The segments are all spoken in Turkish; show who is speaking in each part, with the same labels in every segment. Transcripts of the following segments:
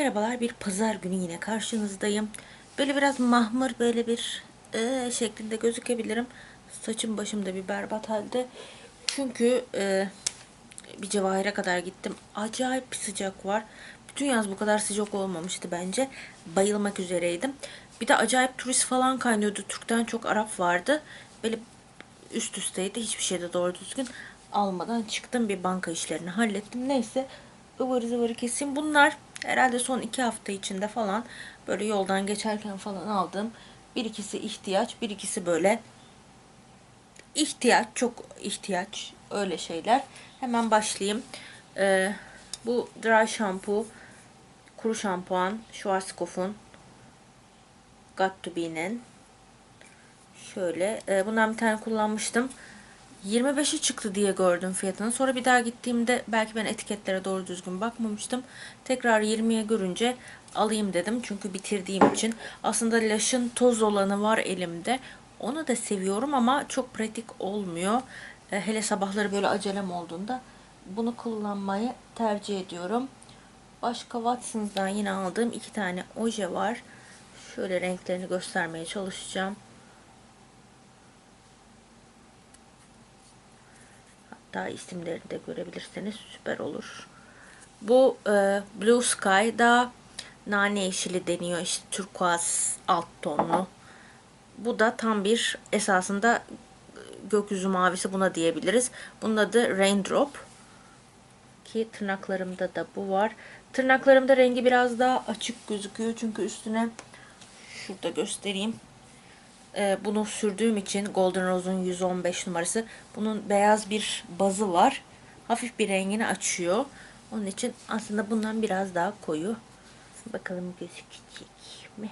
Speaker 1: Merhabalar bir pazar günü yine karşınızdayım. Böyle biraz mahmur böyle bir e, şeklinde gözükebilirim. Saçım başım da bir berbat halde. Çünkü e, bir cevahire kadar gittim. Acayip bir sıcak var. Bütün yaz bu kadar sıcak olmamıştı bence. Bayılmak üzereydim. Bir de acayip turist falan kaynıyordu. Türk'ten çok Arap vardı. Böyle üst üsteydi. Hiçbir şey de doğru düzgün almadan çıktım. Bir banka işlerini hallettim. Neyse ıvır zıvır keseyim. Bunlar herhalde son iki hafta içinde falan böyle yoldan geçerken falan aldığım bir ikisi ihtiyaç, bir ikisi böyle ihtiyaç, çok ihtiyaç öyle şeyler. Hemen başlayayım. Ee, bu dry shampoo, kuru şampuan, Schwarzkopf'un Got to Be'nin Şöyle. E, bundan bir tane kullanmıştım. 25'i çıktı diye gördüm fiyatını. Sonra bir daha gittiğimde belki ben etiketlere doğru düzgün bakmamıştım. Tekrar 20'ye görünce alayım dedim. Çünkü bitirdiğim için. Aslında Lush'ın toz olanı var elimde. Onu da seviyorum ama çok pratik olmuyor. E, hele sabahları böyle acelem olduğunda bunu kullanmayı tercih ediyorum. Başka Watsons'dan yine aldığım iki tane oje var. Şöyle renklerini göstermeye çalışacağım. Hatta isimlerini de görebilirseniz süper olur. Bu e, Blue Sky da nane yeşili deniyor. işte turkuaz alt tonlu. Bu da tam bir esasında gökyüzü mavisi buna diyebiliriz. Bunun adı Raindrop. Ki tırnaklarımda da bu var. Tırnaklarımda rengi biraz daha açık gözüküyor. Çünkü üstüne şurada göstereyim. Ee, bunu sürdüğüm için Golden Rose'un 115 numarası. Bunun beyaz bir bazı var. Hafif bir rengini açıyor. Onun için aslında bundan biraz daha koyu. Bakalım gözükecek mi?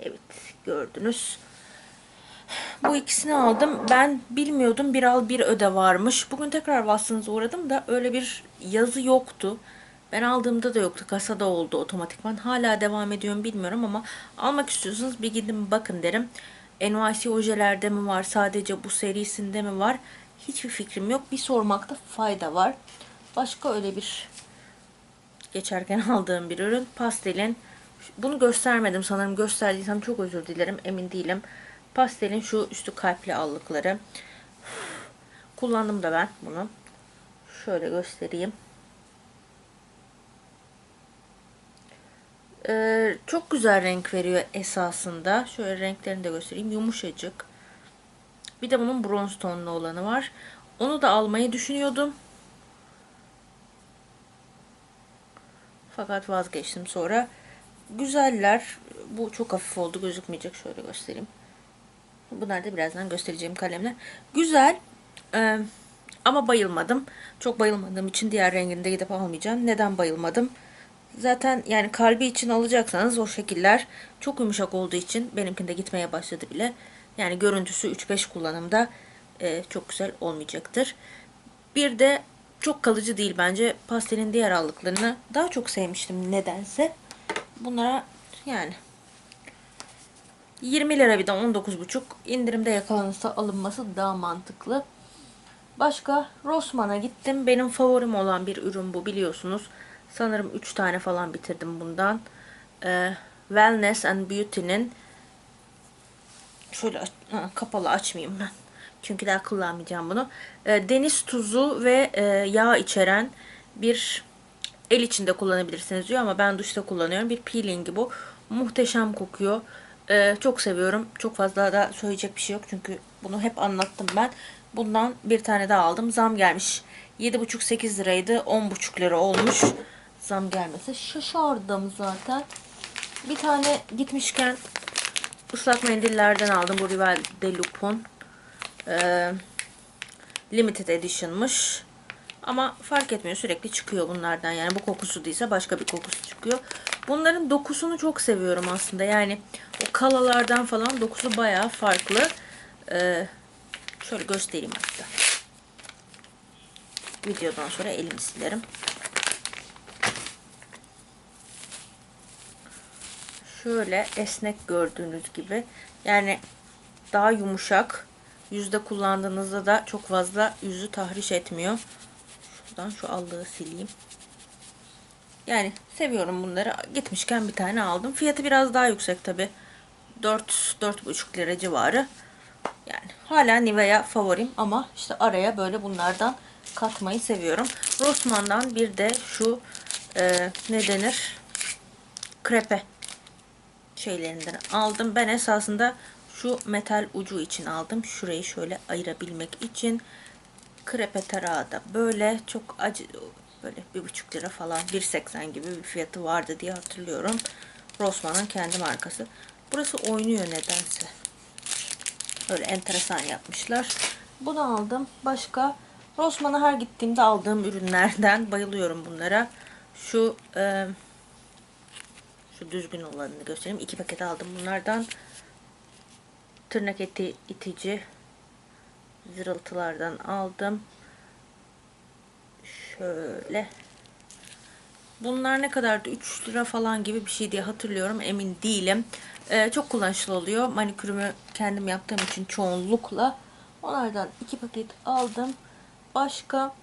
Speaker 1: Evet gördünüz. Bu ikisini aldım. Ben bilmiyordum bir al bir öde varmış. Bugün tekrar Watson's'a uğradım da öyle bir yazı yoktu. Ben aldığımda da yoktu. Kasada oldu otomatikman. Hala devam ediyorum bilmiyorum ama almak istiyorsanız bir gidin bakın derim. NYC ojelerde mi var? Sadece bu serisinde mi var? Hiçbir fikrim yok. Bir sormakta fayda var. Başka öyle bir geçerken aldığım bir ürün. Pastelin bunu göstermedim sanırım. Gösterdiysem çok özür dilerim. Emin değilim. Pastelin şu üstü kalpli allıkları. Kullandım da ben bunu. Şöyle göstereyim. Ee, çok güzel renk veriyor esasında. Şöyle renklerini de göstereyim. Yumuşacık. Bir de bunun bronz tonlu olanı var. Onu da almayı düşünüyordum. Fakat vazgeçtim sonra. Güzeller. Bu çok hafif oldu. Gözükmeyecek. Şöyle göstereyim. Bunlar da birazdan göstereceğim kalemler. Güzel. Ee, ama bayılmadım. Çok bayılmadığım için diğer rengini de gidip almayacağım. Neden bayılmadım? Zaten yani kalbi için alacaksanız o şekiller çok yumuşak olduğu için benimkinde gitmeye başladı bile. Yani görüntüsü 3-5 kullanımda e, çok güzel olmayacaktır. Bir de çok kalıcı değil bence. Pastelin diğer allıklarını daha çok sevmiştim nedense. Bunlara yani 20 lira bir de 19,5 indirimde yakalanırsa alınması daha mantıklı. Başka Rossmann'a gittim. Benim favorim olan bir ürün bu biliyorsunuz. Sanırım 3 tane falan bitirdim bundan. Ee, Wellness and Beauty'nin şöyle kapalı açmayayım ben. Çünkü daha kullanmayacağım bunu. Ee, deniz tuzu ve e, yağ içeren bir el içinde kullanabilirsiniz diyor ama ben duşta kullanıyorum. Bir peelingi bu. Muhteşem kokuyor. Ee, çok seviyorum. Çok fazla da söyleyecek bir şey yok. Çünkü bunu hep anlattım ben. Bundan bir tane daha aldım. Zam gelmiş. 7,5-8 liraydı. 10,5 lira olmuş. Zam gelmese şaşardım zaten. Bir tane gitmişken ıslak mendillerden aldım. Bu Rival de Lupon. Ee, limited Edition'mış. Ama fark etmiyor. Sürekli çıkıyor bunlardan. Yani bu kokusu değilse başka bir kokusu çıkıyor. Bunların dokusunu çok seviyorum aslında. Yani o kalalardan falan dokusu bayağı farklı. Ee, şöyle göstereyim hatta. Videodan sonra elimi silerim. Şöyle esnek gördüğünüz gibi. Yani daha yumuşak. Yüzde kullandığınızda da çok fazla yüzü tahriş etmiyor. Şuradan şu allığı sileyim. Yani seviyorum bunları. Gitmişken bir tane aldım. Fiyatı biraz daha yüksek tabi. 4-4,5 lira civarı. Yani hala Nivea favorim ama işte araya böyle bunlardan katmayı seviyorum. Rossmann'dan bir de şu e, ne denir? Krepe şeylerinden aldım. Ben esasında şu metal ucu için aldım. Şurayı şöyle ayırabilmek için. Krepe tarağı da böyle çok acı böyle bir buçuk lira falan 1.80 gibi bir fiyatı vardı diye hatırlıyorum. Rossmann'ın kendi markası. Burası oynuyor nedense. Öyle enteresan yapmışlar. Bunu aldım. Başka Rossmann'a her gittiğimde aldığım ürünlerden bayılıyorum bunlara. Şu e, şu düzgün olanını göstereyim. İki paket aldım bunlardan. Tırnak eti itici zırıltılardan aldım. Şöyle. Bunlar ne kadardı? 3 lira falan gibi bir şey diye hatırlıyorum. Emin değilim. Ee, çok kullanışlı oluyor. Manikürümü kendim yaptığım için çoğunlukla. Onlardan iki paket aldım. Başka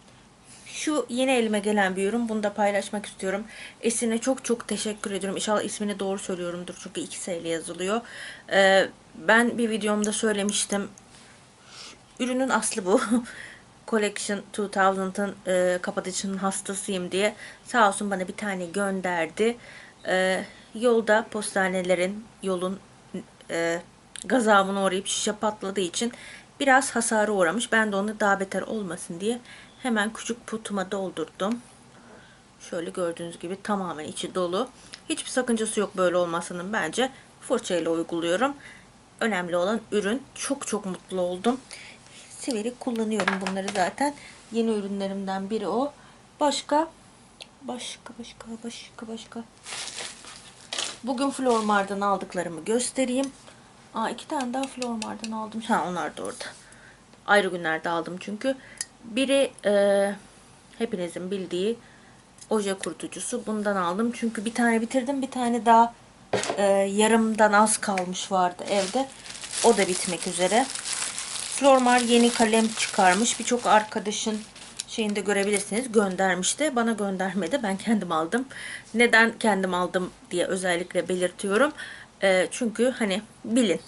Speaker 1: şu yeni elime gelen bir ürün. Bunu da paylaşmak istiyorum. Esin'e çok çok teşekkür ediyorum. İnşallah ismini doğru söylüyorumdur. Çünkü iki sayılı yazılıyor. Ee, ben bir videomda söylemiştim. Ürünün aslı bu. Collection 2000'ın e, kapatıcının hastasıyım diye sağ olsun bana bir tane gönderdi. E, yolda postanelerin yolun e, gazabına uğrayıp şişe patladığı için biraz hasarı uğramış. Ben de onu daha beter olmasın diye hemen küçük putuma doldurdum. Şöyle gördüğünüz gibi tamamen içi dolu. Hiçbir sakıncası yok böyle olmasının bence. Fırçayla uyguluyorum. Önemli olan ürün. Çok çok mutlu oldum severek kullanıyorum bunları zaten. Yeni ürünlerimden biri o. Başka başka başka başka başka. Bugün Flormar'dan aldıklarımı göstereyim. Aa iki tane daha Flormar'dan aldım. Ha onlar da orada. Ayrı günlerde aldım çünkü. Biri e, hepinizin bildiği oje kurutucusu. Bundan aldım. Çünkü bir tane bitirdim. Bir tane daha e, yarımdan az kalmış vardı evde. O da bitmek üzere. Flormar yeni kalem çıkarmış. Birçok arkadaşın şeyinde görebilirsiniz. Göndermişti. Bana göndermedi. Ben kendim aldım. Neden kendim aldım diye özellikle belirtiyorum. E, çünkü hani bilin.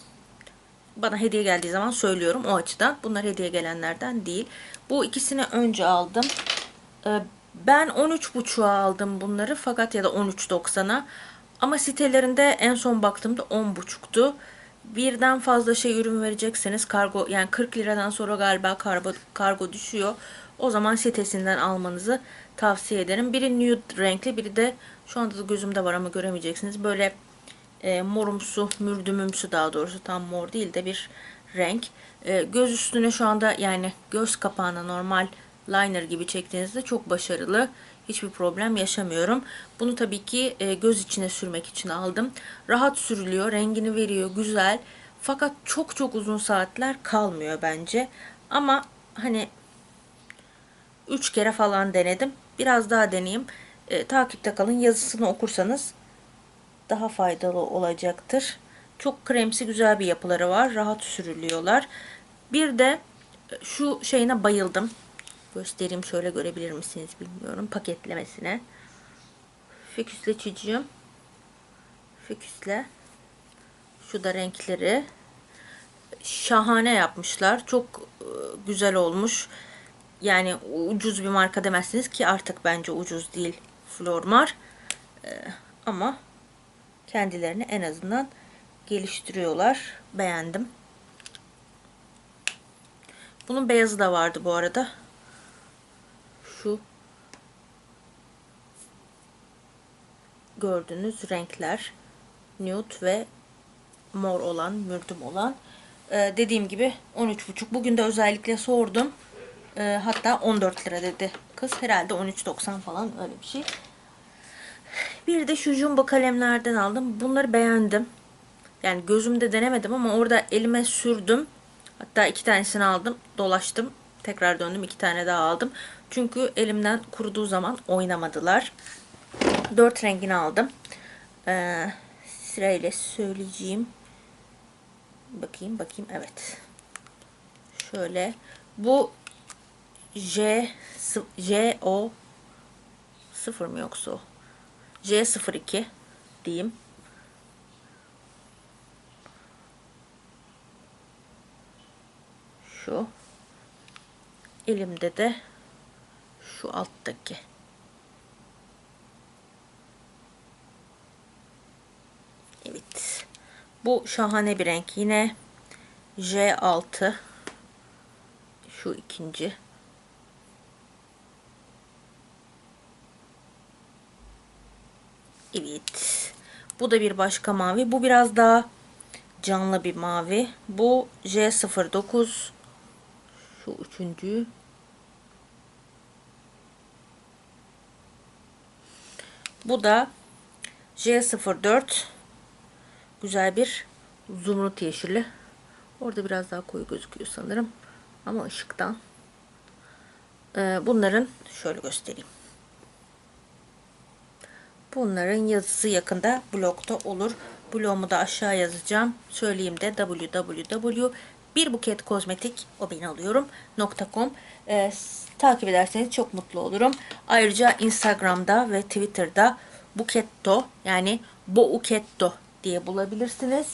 Speaker 1: Bana hediye geldiği zaman söylüyorum o açıdan. Bunlar hediye gelenlerden değil. Bu ikisini önce aldım. E, ben 13.5'a aldım bunları. Fakat ya da 13.90'a. Ama sitelerinde en son baktığımda 10.5'tu birden fazla şey ürün verecekseniz kargo yani 40 liradan sonra galiba kargo, kargo düşüyor. O zaman sitesinden almanızı tavsiye ederim. Biri nude renkli biri de şu anda da gözümde var ama göremeyeceksiniz. Böyle e, morumsu, mürdümümsü daha doğrusu tam mor değil de bir renk. E, göz üstüne şu anda yani göz kapağına normal liner gibi çektiğinizde çok başarılı. Hiçbir problem yaşamıyorum. Bunu tabii ki e, göz içine sürmek için aldım. Rahat sürülüyor, rengini veriyor, güzel. Fakat çok çok uzun saatler kalmıyor bence. Ama hani 3 kere falan denedim. Biraz daha deneyeyim. E, takipte kalın. Yazısını okursanız daha faydalı olacaktır. Çok kremsi güzel bir yapıları var. Rahat sürülüyorlar. Bir de şu şeyine bayıldım. Göstereyim şöyle görebilir misiniz bilmiyorum. Paketlemesine. Fiküsle çiziyorum. Fiküsle. Şu da renkleri. Şahane yapmışlar. Çok e, güzel olmuş. Yani ucuz bir marka demezsiniz ki artık bence ucuz değil Flormar. E, ama kendilerini en azından geliştiriyorlar. Beğendim. Bunun beyazı da vardı bu arada şu gördüğünüz renkler nude ve mor olan, mürdüm olan. Ee, dediğim gibi 13,5. Bugün de özellikle sordum. Ee, hatta 14 lira dedi kız. Herhalde 13,90 falan öyle bir şey. Bir de şu jumbo kalemlerden aldım. Bunları beğendim. Yani gözümde denemedim ama orada elime sürdüm. Hatta iki tanesini aldım. Dolaştım. Tekrar döndüm. iki tane daha aldım. Çünkü elimden kuruduğu zaman oynamadılar. Dört rengini aldım. Ee, sırayla söyleyeceğim. Bakayım bakayım evet. Şöyle. Bu J J O 0 mı yoksa o? J02 diyeyim. Şu. Elimde de şu alttaki. Evet. Bu şahane bir renk. Yine J6. Şu ikinci. Evet. Bu da bir başka mavi. Bu biraz daha canlı bir mavi. Bu J09. Şu üçüncü. Bu da J04. Güzel bir zumrut yeşili. Orada biraz daha koyu gözüküyor sanırım. Ama ışıktan. Ee, bunların şöyle göstereyim. Bunların yazısı yakında blogda olur. Blogumu da aşağı yazacağım. Söyleyeyim de www bir buket kozmetik o ben alıyorum .com Ee, takip ederseniz çok mutlu olurum. Ayrıca Instagram'da ve Twitter'da Buketto yani Bouketto diye bulabilirsiniz.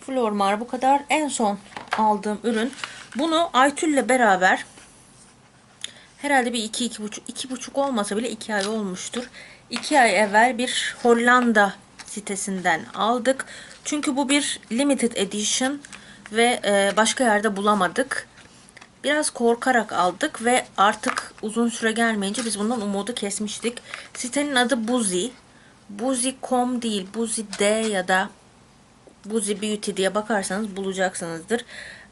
Speaker 1: Flormar bu kadar. En son aldığım ürün. Bunu Aytül'le beraber herhalde bir iki, iki buçuk, iki buçuk olmasa bile iki ay olmuştur. İki ay evvel bir Hollanda sitesinden aldık. Çünkü bu bir limited edition ve e, başka yerde bulamadık. Biraz korkarak aldık ve artık uzun süre gelmeyince biz bundan umudu kesmiştik. Sitenin adı Buzi. Buzi.com değil, Buzi D ya da Buzi Beauty diye bakarsanız bulacaksınızdır.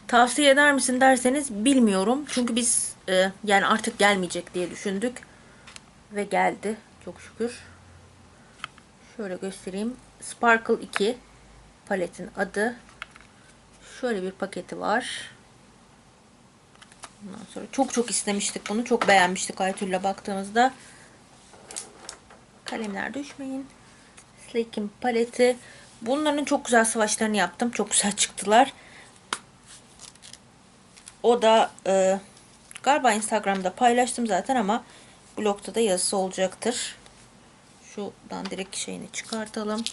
Speaker 1: Tavsiye eder misin derseniz bilmiyorum. Çünkü biz e, yani artık gelmeyecek diye düşündük. Ve geldi. Çok şükür. Şöyle göstereyim. Sparkle 2 paletin adı. Şöyle bir paketi var. Ondan sonra çok çok istemiştik bunu. Çok beğenmiştik Aytül'le baktığımızda. Kalemler düşmeyin. Slake'in paleti. Bunların çok güzel savaşlarını yaptım. Çok güzel çıktılar. O da e, galiba Instagram'da paylaştım zaten ama blogda da yazısı olacaktır. Şuradan direkt şeyini çıkartalım.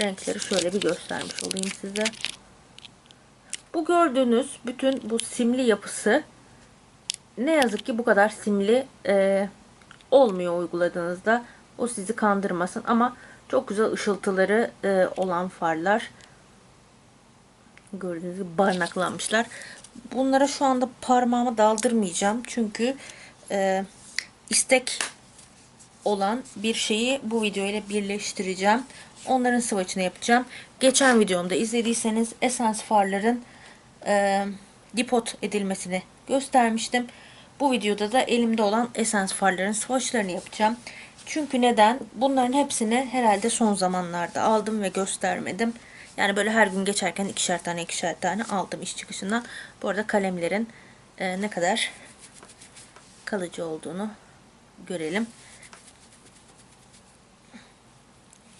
Speaker 1: Renkleri şöyle bir göstermiş olayım size. Bu gördüğünüz bütün bu simli yapısı ne yazık ki bu kadar simli e, olmuyor uyguladığınızda. O sizi kandırmasın ama çok güzel ışıltıları e, olan farlar. Gördüğünüz gibi barnaklanmışlar. Bunlara şu anda parmağımı daldırmayacağım. Çünkü e, istek olan bir şeyi bu video ile birleştireceğim. Onların swatch'ını yapacağım. Geçen videomda izlediyseniz Essence farların e, dipot edilmesini göstermiştim. Bu videoda da elimde olan Essence farların swatch'larını yapacağım. Çünkü neden? Bunların hepsini herhalde son zamanlarda aldım ve göstermedim. Yani böyle her gün geçerken ikişer tane ikişer tane aldım iş çıkışından. Bu arada kalemlerin e, ne kadar kalıcı olduğunu görelim.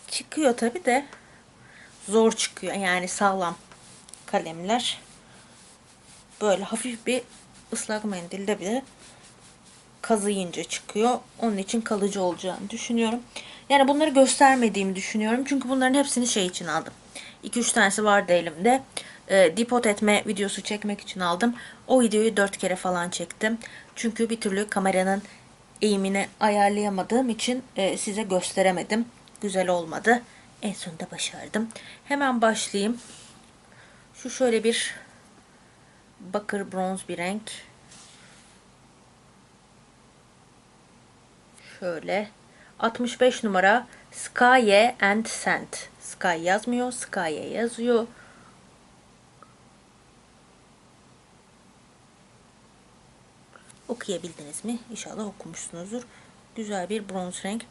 Speaker 1: Çıkıyor tabi de zor çıkıyor. Yani sağlam kalemler. Böyle hafif bir ıslak mendilde bile kazıyınca çıkıyor. Onun için kalıcı olacağını düşünüyorum. Yani bunları göstermediğimi düşünüyorum. Çünkü bunların hepsini şey için aldım. 2-3 tanesi vardı elimde. E, dipot etme videosu çekmek için aldım. O videoyu 4 kere falan çektim. Çünkü bir türlü kameranın eğimini ayarlayamadığım için e, size gösteremedim. Güzel olmadı. En sonunda başardım. Hemen başlayayım. Şu şöyle bir bakır bronz bir renk. Şöyle 65 numara Sky and Sand. Sky yazmıyor, Sky yazıyor. Okuyabildiniz mi? İnşallah okumuşsunuzdur. Güzel bir bronz renk.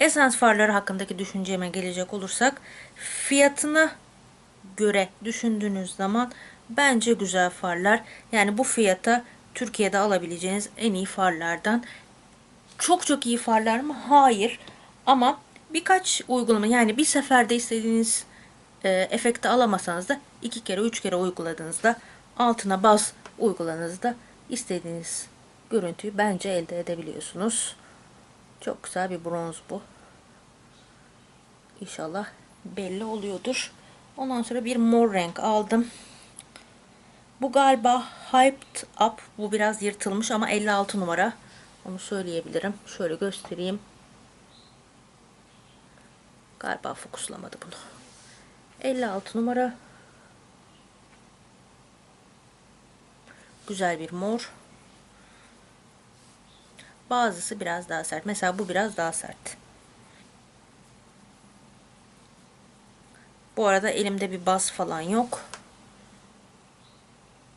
Speaker 1: Essence farları hakkındaki düşünceme gelecek olursak fiyatına göre düşündüğünüz zaman bence güzel farlar. Yani bu fiyata Türkiye'de alabileceğiniz en iyi farlardan. Çok çok iyi farlar mı? Hayır. Ama birkaç uygulama yani bir seferde istediğiniz e, efekti alamasanız da iki kere üç kere uyguladığınızda altına baz uyguladığınızda istediğiniz görüntüyü bence elde edebiliyorsunuz. Çok güzel bir bronz bu. İnşallah belli oluyordur. Ondan sonra bir mor renk aldım. Bu galiba Hyped Up. Bu biraz yırtılmış ama 56 numara. Onu söyleyebilirim. Şöyle göstereyim. Galiba fokuslamadı bunu. 56 numara. Güzel bir mor. Bazısı biraz daha sert. Mesela bu biraz daha sert. Bu arada elimde bir baz falan yok.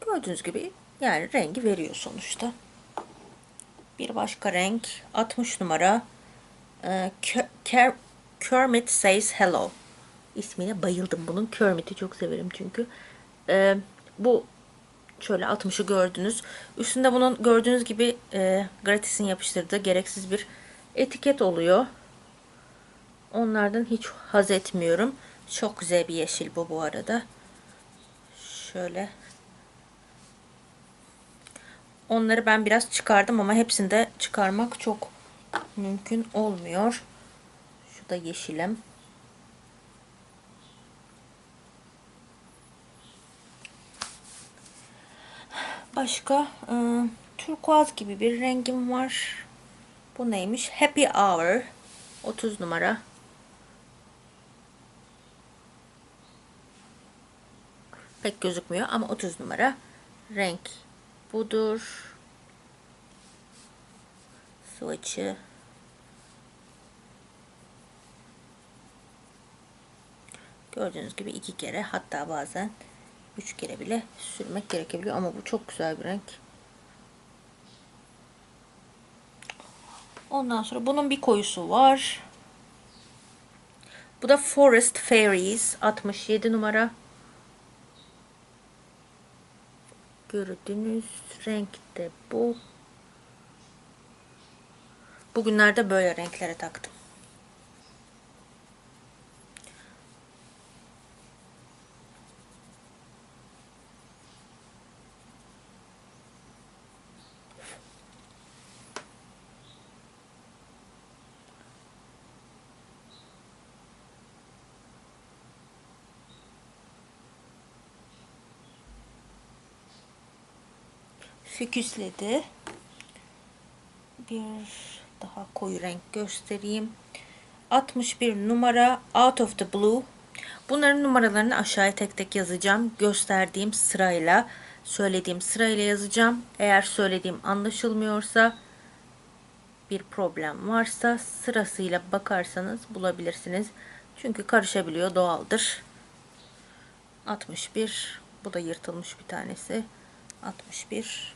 Speaker 1: Gördüğünüz gibi yani rengi veriyor sonuçta. Bir başka renk 60 numara ee, Kermit Says Hello. İsmine bayıldım bunun. Kermit'i çok severim çünkü. Ee, bu şöyle 60'ı gördünüz. Üstünde bunun gördüğünüz gibi e, gratis'in yapıştırdığı gereksiz bir etiket oluyor. Onlardan hiç haz etmiyorum. Çok güzel bir yeşil bu bu arada. Şöyle. Onları ben biraz çıkardım ama hepsini de çıkarmak çok mümkün olmuyor. Şu da yeşilim. Başka e, turkuaz gibi bir rengim var. Bu neymiş? Happy Hour 30 numara. Pek gözükmüyor ama 30 numara renk budur. Swatch'ı gördüğünüz gibi iki kere hatta bazen üç kere bile sürmek gerekebiliyor ama bu çok güzel bir renk. Ondan sonra bunun bir koyusu var. Bu da Forest Fairies 67 numara. Gördüğünüz renk de bu. Bugünlerde böyle renklere taktım. Füküsledi. Bir daha koyu renk göstereyim. 61 numara Out of the Blue. Bunların numaralarını aşağıya tek tek yazacağım. Gösterdiğim sırayla, söylediğim sırayla yazacağım. Eğer söylediğim anlaşılmıyorsa bir problem varsa sırasıyla bakarsanız bulabilirsiniz. Çünkü karışabiliyor doğaldır. 61 bu da yırtılmış bir tanesi. 61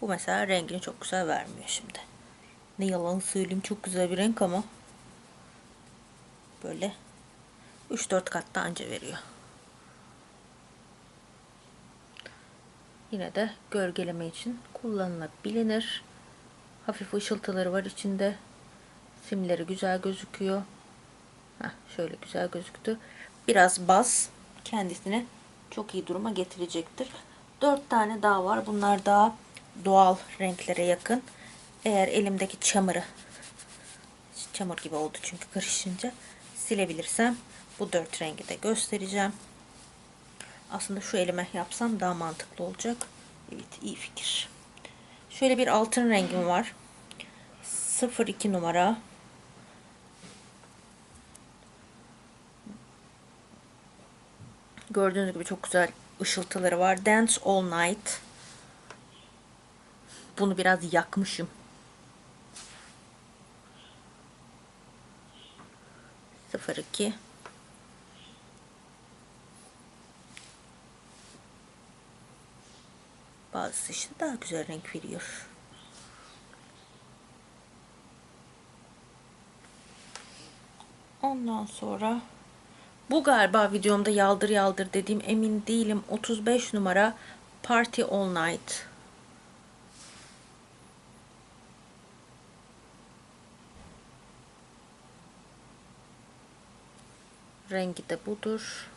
Speaker 1: Bu mesela rengini çok güzel vermiyor şimdi. Ne yalan söyleyeyim çok güzel bir renk ama böyle 3-4 katta anca veriyor. Yine de gölgeleme için kullanılabilir. Hafif ışıltıları var içinde. Simleri güzel gözüküyor. Heh, şöyle güzel gözüktü. Biraz baz kendisini çok iyi duruma getirecektir. 4 tane daha var. Bunlar daha doğal renklere yakın. Eğer elimdeki çamuru çamur gibi oldu çünkü karışınca silebilirsem bu dört rengi de göstereceğim. Aslında şu elime yapsam daha mantıklı olacak. Evet iyi fikir. Şöyle bir altın rengim var. 02 numara. Gördüğünüz gibi çok güzel ışıltıları var. Dance All Night. Bunu biraz yakmışım. Sıfır iki. Bazısı işte daha güzel renk veriyor. Ondan sonra bu galiba videomda yaldır yaldır dediğim emin değilim. 35 numara Party All Night. Rengi de budur.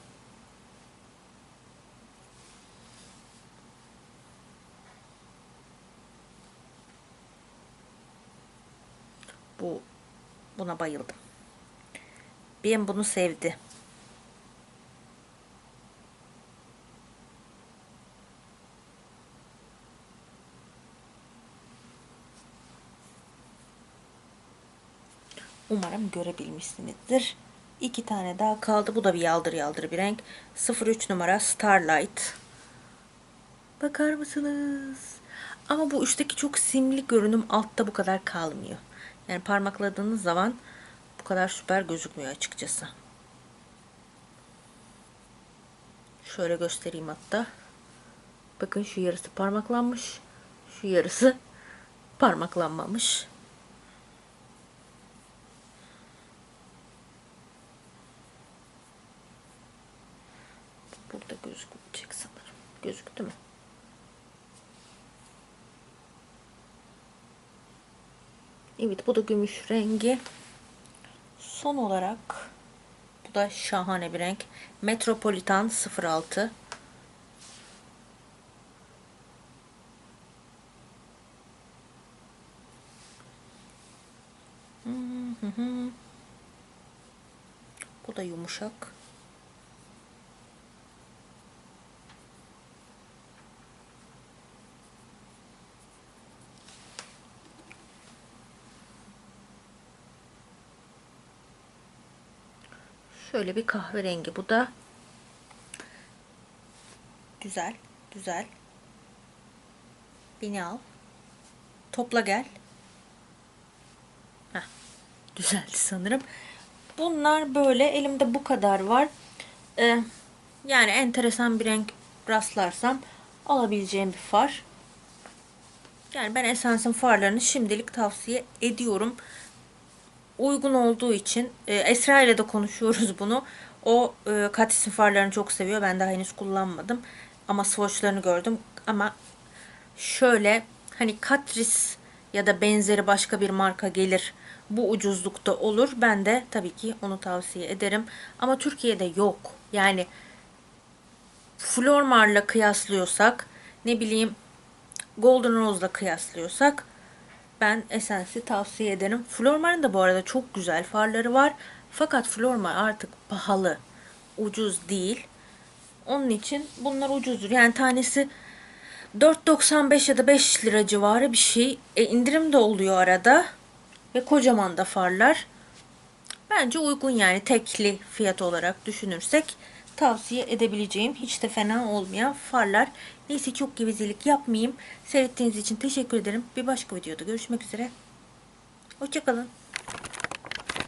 Speaker 1: Bu buna bayıldım. Ben bunu sevdi. Umarım görebilmişsinizdir. İki tane daha kaldı. Bu da bir yaldır yaldır bir renk. 03 numara Starlight. Bakar mısınız? Ama bu üstteki çok simli görünüm altta bu kadar kalmıyor. Yani parmakladığınız zaman bu kadar süper gözükmüyor açıkçası. Şöyle göstereyim hatta. Bakın şu yarısı parmaklanmış. Şu yarısı parmaklanmamış. Burada gözükmeyecek sanırım. Gözüktü mü? Evet bu da gümüş rengi. Son olarak bu da şahane bir renk. Metropolitan 06. Bu da yumuşak. Şöyle bir kahverengi bu da. Güzel, güzel. Beni al. Topla gel. Heh, düzeldi sanırım. Bunlar böyle elimde bu kadar var. Ee, yani enteresan bir renk rastlarsam alabileceğim bir far. Yani ben Essence'ın farlarını şimdilik tavsiye ediyorum uygun olduğu için e, Esra ile de konuşuyoruz bunu. O e, Catis'in farlarını çok seviyor. Ben daha henüz kullanmadım. Ama swatchlarını gördüm. Ama şöyle hani Catrice ya da benzeri başka bir marka gelir. Bu ucuzlukta olur. Ben de tabii ki onu tavsiye ederim. Ama Türkiye'de yok. Yani Flormar'la kıyaslıyorsak ne bileyim Golden Rose'la kıyaslıyorsak ben Essence'i tavsiye ederim. Flormar'ın da bu arada çok güzel farları var. Fakat Flormar artık pahalı. Ucuz değil. Onun için bunlar ucuzdur. Yani tanesi 4.95 ya da 5 lira civarı bir şey. E, indirim de oluyor arada. Ve kocaman da farlar. Bence uygun yani tekli fiyat olarak düşünürsek tavsiye edebileceğim hiç de fena olmayan farlar. Neyse çok gevezelik yapmayayım. Seyrettiğiniz için teşekkür ederim. Bir başka videoda görüşmek üzere. Hoşçakalın.